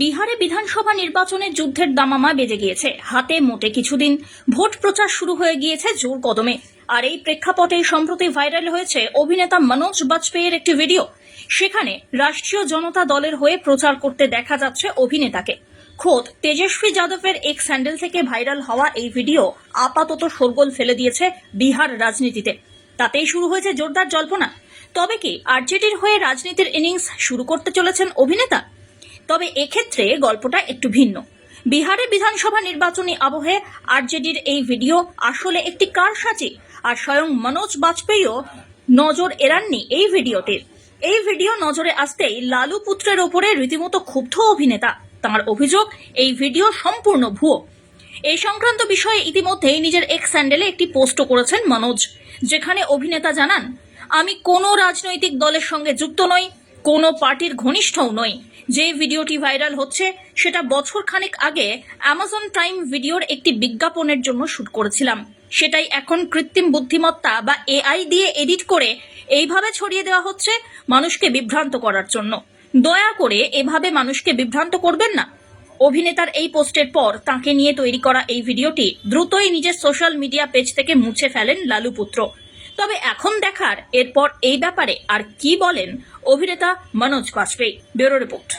বিহারে বিধানসভা নির্বাচনের যুদ্ধের দামামা বেজে গিয়েছে। হাতে মোটে কিছুদিন ভোট প্রচার শুরু হয়ে গিয়েছে জোর কদমে। আর এই প্রেক্ষাপটে সম্প্রতি ভাইরাল হয়েছে অভিনেতা মনোজ বাজপেয়ীর একটি ভিডিও। সেখানে রাষ্ট্রীয় জনতা দলের হয়ে প্রচার করতে দেখা যাচ্ছে অভিনেতাকে। খোদ তেজস্বী যাদবের এক স্যান্ডেল থেকে ভাইরাল হওয়া এই ভিডিও আপাতত শোরগোল ফেলে দিয়েছে বিহার রাজনীতিতে। তাতেই শুরু হয়েছে জোরদার জল্পনা। তবে কি আরজেডির হয়ে রাজনীতির ইনিংস শুরু করতে চলেছেন অভিনেতা? তবে এক্ষেত্রে গল্পটা একটু ভিন্ন। বিহারে বিধানসভা নির্বাচনী আবহে আরজেডির এই ভিডিও আসলে একটি কার কারসাজি, আর স্বয়ং মনোজ বাজপেয়ীও নজর এড়াননি এই ভিডিওটির। এই ভিডিও নজরে আসতেই লালু পুত্রের ওপরে রীতিমতো ক্ষুব্ধ অভিনেতা। তার অভিযোগ, এই ভিডিও সম্পূর্ণ ভুয়ো। এই সংক্রান্ত বিষয়ে ইতিমধ্যেই নিজের এক্স স্যান্ডেলে একটি পোস্টও করেছেন মনোজ, যেখানে অভিনেতা জানান, আমি কোনো রাজনৈতিক দলের সঙ্গে যুক্ত নই কোনো পার্টির ঘনিষ্ঠও নই। যে ভিডিওটি ভাইরাল হচ্ছে, সেটা বছর খানেক আগে অ্যামাজন প্রাইম ভিডিওর একটি বিজ্ঞাপনের জন্য শুট করেছিলাম। সেটাই এখন কৃত্রিম বুদ্ধিমত্তা বা এআই দিয়ে এডিট করে এইভাবে ছড়িয়ে দেওয়া হচ্ছে মানুষকে বিভ্রান্ত করার জন্য। দয়া করে এভাবে মানুষকে বিভ্রান্ত করবেন না। অভিনেতার এই পোস্টের পর তাকে নিয়ে তৈরি করা এই ভিডিওটি দ্রুতই নিজের সোশ্যাল মিডিয়া পেজ থেকে মুছে ফেলেন লালু পুত্র। তবে এখন দেখার এরপর এই ব্যাপারে আর কি বলেন অভিনেতা মনোজ বাজপেয়ী ব্যুরো রিপোর্ট।